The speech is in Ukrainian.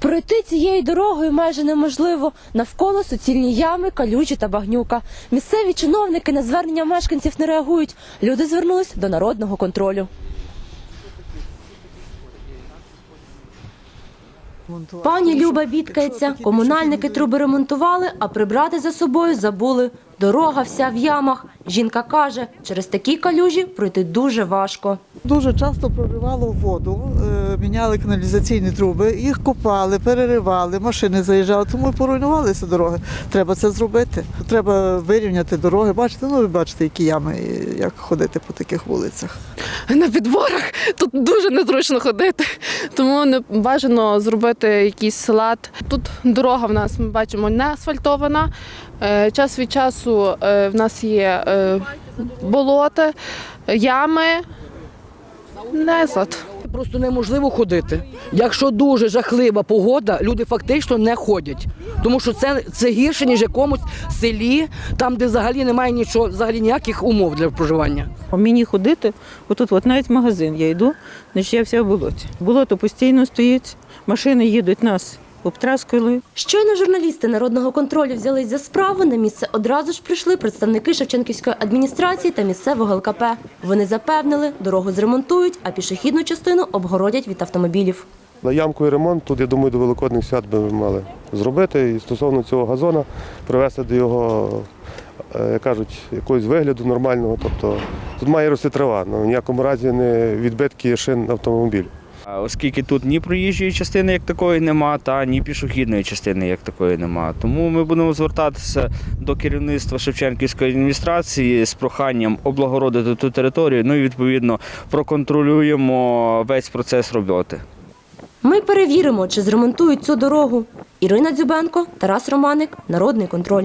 Пройти цією дорогою майже неможливо. Навколо суцільні ями, калюжі та багнюка. Місцеві чиновники на звернення мешканців не реагують. Люди звернулись до народного контролю. Пані Люба бідкається. Комунальники труби ремонтували, а прибрати за собою забули. Дорога вся в ямах. Жінка каже, через такі калюжі пройти дуже важко. Дуже часто проривало воду, е, міняли каналізаційні труби, їх копали, переривали, машини заїжджали, тому і поруйнувалися дороги. Треба це зробити. Треба вирівняти дороги. Бачите, ну ви бачите, які ями, як ходити по таких вулицях. на підборах тут дуже незручно ходити, тому не бажано зробити якийсь лад. Тут дорога в нас ми бачимо не асфальтована. Е, Час від часу е, в нас є е, болота, ями. Незлад. Просто неможливо ходити. Якщо дуже жахлива погода, люди фактично не ходять. Тому що це, це гірше, ніж якомусь селі, там, де взагалі немає нічого, взагалі ніяких умов для проживання. Мені ходити, отут от навіть в магазин я йду, значить я вся в болоті. Болото постійно стоїть, машини їдуть нас обтраскали. Щойно журналісти народного контролю взялись за справу. На місце одразу ж прийшли представники Шевченківської адміністрації та місцевого ЛКП. Вони запевнили, дорогу зремонтують, а пішохідну частину обгородять від автомобілів. На ямку і ремонт тут, я думаю, до Великодних свят би ми мали зробити. І стосовно цього газона привести до його, е, як кажуть, якогось вигляду нормального. Тобто тут має рости трава, але в ніякому разі не відбитки шин автомобілів. Оскільки тут ні проїжджої частини як такої нема, та ні пішохідної частини як такої нема. Тому ми будемо звертатися до керівництва Шевченківської адміністрації з проханням облагородити ту територію. Ну і відповідно проконтролюємо весь процес роботи. Ми перевіримо, чи зремонтують цю дорогу. Ірина Дзюбенко, Тарас Романик, Народний контроль.